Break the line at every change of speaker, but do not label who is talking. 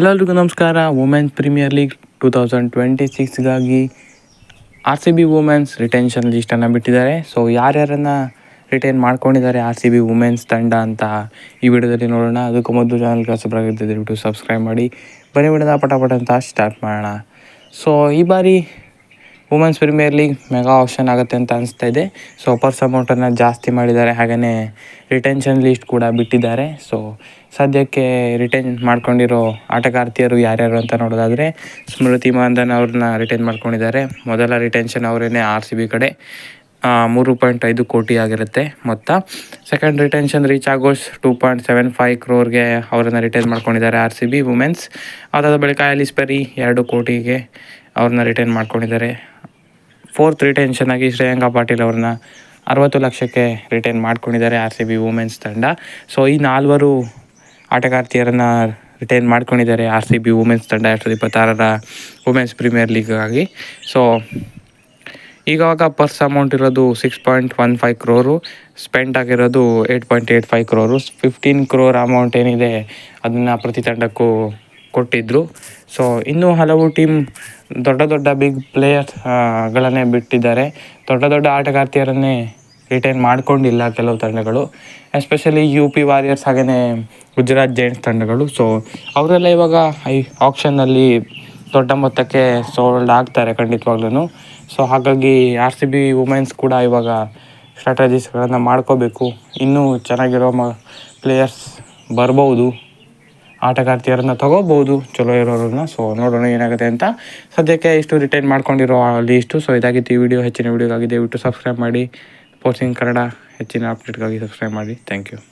Hello ಎಲ್ರಿಗೂ ನಮಸ್ಕಾರ women's premier league two thousand twenty ಸಿಕ್ಸ್ಗಾಗಿ R C B women's retention ಲಿಸ್ಟನ್ನು ಬಿಟ್ಟಿದ್ದಾರೆ. So ಯಾರ್ಯಾರನ್ನು retain ಮಾಡ್ಕೊಂಡಿದ್ದಾರೆ ಆರ್ ಸಿ ಬಿ ವುಮೆನ್ಸ್ ತಂಡ ಅಂತ ಈ ವಿಡಿಯೋದಲ್ಲಿ ನೋಡೋಣ. ಅದಕ್ಕೂ ಮೊದಲು ಚಾನಲ್ ಕಸಬ್ರಾಗಿದ್ದರೆ ದಯವಿಟ್ಟು ಸಬ್ಸ್ಕ್ರೈಬ್ ಮಾಡಿ. ಬನ್ನಿ ವಿಡಿಯೋದ ಪಟ ಅಂತ ಸ್ಟಾರ್ಟ್ ಮಾಡೋಣ. ಸೊ ಈ ಬಾರಿ women's premier league mega auction ಆಗುತ್ತೆ ಅಂತ ಅನಿಸ್ತಾ ಇದೆ. ಸೊ ಪರ್ಸ್ ಅಮೌಂಟನ್ನು ಜಾಸ್ತಿ ಮಾಡಿದ್ದಾರೆ. ಹಾಗೆಯೇ ರಿಟೆನ್ಷನ್ ಲೀಸ್ಟ್ ಕೂಡ ಬಿಟ್ಟಿದ್ದಾರೆ. ಸೊ ಸದ್ಯಕ್ಕೆ ರಿಟೈನ್ ಮಾಡ್ಕೊಂಡಿರೋ ಆಟಗಾರ್ತಿಯರು ಯಾರ್ಯಾರು ಅಂತ ನೋಡೋದಾದರೆ, ಸ್ಮೃತಿ ಮಾಂಧನ್ ಅವ್ರನ್ನ ರಿಟೈನ್ ಮಾಡ್ಕೊಂಡಿದ್ದಾರೆ. ಮೊದಲ ರಿಟೆನ್ಷನ್ ಅವರೇನೆ ಆರ್ ಸಿ ಬಿ ಕಡೆ. ಮೂರು ಪಾಯಿಂಟ್ ಐದು ಕೋಟಿ ಆಗಿರುತ್ತೆ ಮೊತ್ತ. ಸೆಕೆಂಡ್ ರಿಟೆನ್ಷನ್ ರೀಚ್ ಆಗೋಸ್ ಟೂ ಪಾಯಿಂಟ್ ಸೆವೆನ್ ಫೈವ್ ಕ್ರೋರ್ಗೆ ಅವರನ್ನು ರಿಟೈನ್ ಮಾಡ್ಕೊಂಡಿದ್ದಾರೆ ಆರ್ ಸಿ ಬಿ ವುಮೆನ್ಸ್ ಅದಾದ ಬಳಿಕ ಆಲಿಸ್ ಪೆರಿ ಎರಡು ಕೋಟಿಗೆ ಅವ್ರನ್ನ ರಿಟೈನ್ ಮಾಡ್ಕೊಂಡಿದ್ದಾರೆ. ಫೋರ್ತ್ ರಿಟೆನ್ಷನ್ ಆಗಿ ಶ್ರೇಯಾಂಕಾ ಪಾಟೀಲ್ ಅವ್ರನ್ನ ಅರವತ್ತು ಲಕ್ಷಕ್ಕೆ ರಿಟೈನ್ ಮಾಡ್ಕೊಂಡಿದ್ದಾರೆ ಆರ್ ಸಿ ಬಿ ವುಮೆನ್ಸ್ ತಂಡ. ಸೊ ಈ ನಾಲ್ವರು ಆಟಗಾರ್ತಿಯರನ್ನು ರಿಟೈನ್ ಮಾಡ್ಕೊಂಡಿದ್ದಾರೆ ಆರ್ ಸಿ ಬಿ ವುಮೆನ್ಸ್ ತಂಡ ಎರಡು ಸಾವಿರದ ಇಪ್ಪತ್ತಾರರ ವುಮೆನ್ಸ್ ಪ್ರೀಮಿಯರ್ ಲೀಗಾಗಿ ಸೊ ಈಗಾಗ ಪರ್ಸ್ ಅಮೌಂಟ್ ಇರೋದು six point one five crore spend ಆಗಿರೋದು eight point eight five crore fifteen crore amount ಏನಿದೆ, ಅದನ್ನು ಪ್ರತಿ ತಂಡಕ್ಕೂ ಕೊಟ್ಟಿದ್ದರು ಸೊ ಇನ್ನೂ ಹಲವು ಟೀಮ್ ದೊಡ್ಡ ದೊಡ್ಡ ಬಿಗ್ ಪ್ಲೇಯರ್ಸ್ ಗಳನ್ನೇ ಬಿಟ್ಟಿದ್ದಾರೆ. ದೊಡ್ಡ ದೊಡ್ಡ ಆಟಗಾರ್ತಿಯರನ್ನೇ ರಿಟೈನ್ ಮಾಡಿಕೊಂಡಿಲ್ಲ ಕೆಲವು ತಂಡಗಳು. ಎಸ್ಪೆಷಲಿ ಯು ಪಿ ವಾರಿಯರ್ಸ್ ಹಾಗೆಯೇ ಗುಜರಾತ್ ಜೈಂಟ್ಸ್ ತಂಡಗಳು. ಸೊ ಅವರೆಲ್ಲ ಇವಾಗ ಐ ಆಪ್ಷನ್ನಲ್ಲಿ ದೊಡ್ಡ ಮೊತ್ತಕ್ಕೆ ಸೋಲ್ಡ್ ಆಗ್ತಾರೆ ಖಂಡಿತವಾಗ್ಲೂ ಸೊ ಹಾಗಾಗಿ ಆರ್ ಸಿ ಬಿ ವುಮೆನ್ಸ್ ಕೂಡ ಇವಾಗ ಸ್ಟ್ರಾಟಜೀಸ್ಗಳನ್ನು ಮಾಡ್ಕೋಬೇಕು. ಇನ್ನೂ ಚೆನ್ನಾಗಿರೋ ಮ ಪ್ಲೇಯರ್ಸ್ ಬರ್ಬೋದು. ಆಟಗಾರ್ತಿಯರನ್ನು ತಗೋಬಹುದು ಚಲೋ ಇರೋರನ್ನ. ಸೊ ನೋಡೋಣ ಏನಾಗುತ್ತೆ ಅಂತ. ಸದ್ಯಕ್ಕೆ ಇಷ್ಟು ರಿಟೈನ್ ಮಾಡ್ಕೊಂಡಿರೋ ಲೀಸ್ಟು ಸೊ ಇದಾಗಿತ್ತು ಈ ವಿಡಿಯೋ ಹೆಚ್ಚಿನ ವಿಡಿಯೋಗಾಗಿ ದಯವಿಟ್ಟು ಸಬ್ಸ್ಕ್ರೈಬ್ ಮಾಡಿ. ಪೋಸ್ಟಿಂಗ್ ಕನ್ನಡ ಹೆಚ್ಚಿನ ಅಪ್ಡೇಟ್ಗಾಗಿ ಸಬ್ಸ್ಕ್ರೈಬ್ ಮಾಡಿ. Thank you